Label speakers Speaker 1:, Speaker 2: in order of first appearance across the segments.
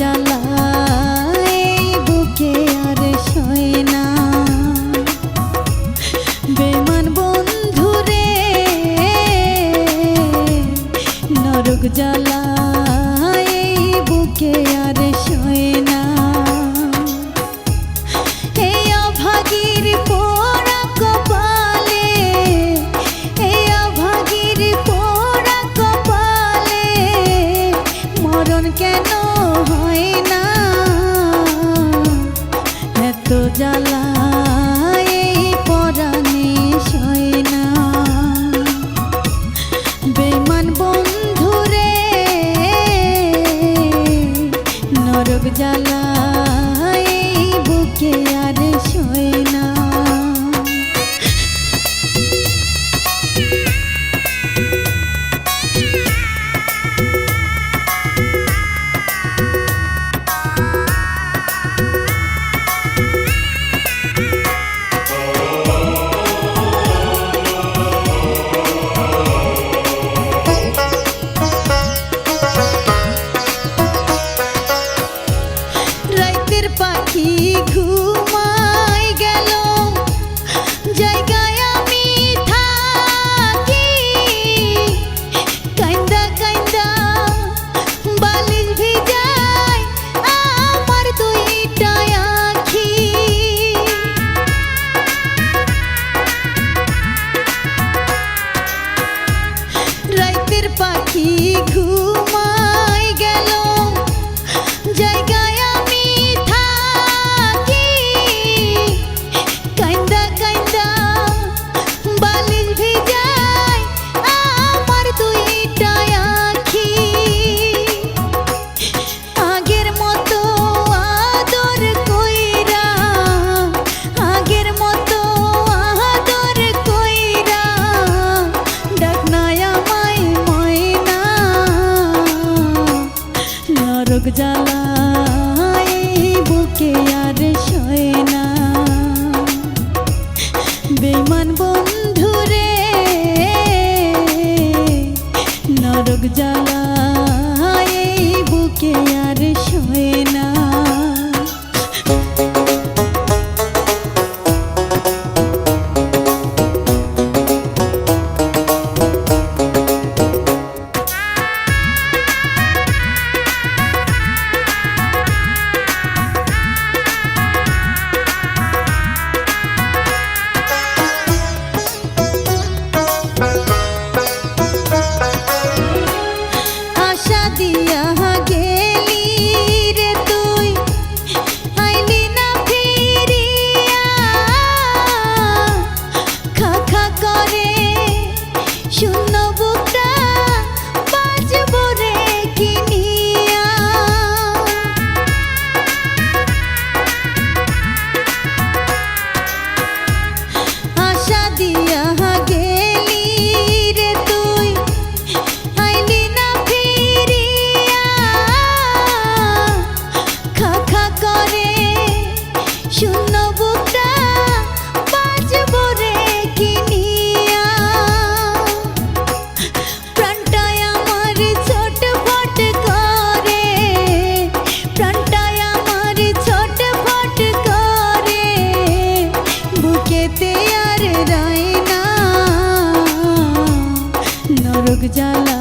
Speaker 1: জ্বালায় বুকে আর সয় না। বেমান বন্ধুরে নরক জ্বালা পাখি বেইমান বন্ধুরে নরক জ্বালা জ্বালা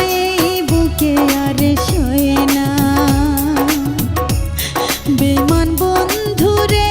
Speaker 1: এই বুকে আর সয়ে না। বেমান বন্ধুরে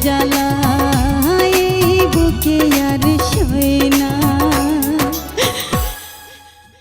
Speaker 1: বন্ধুরে নরক জ্বালা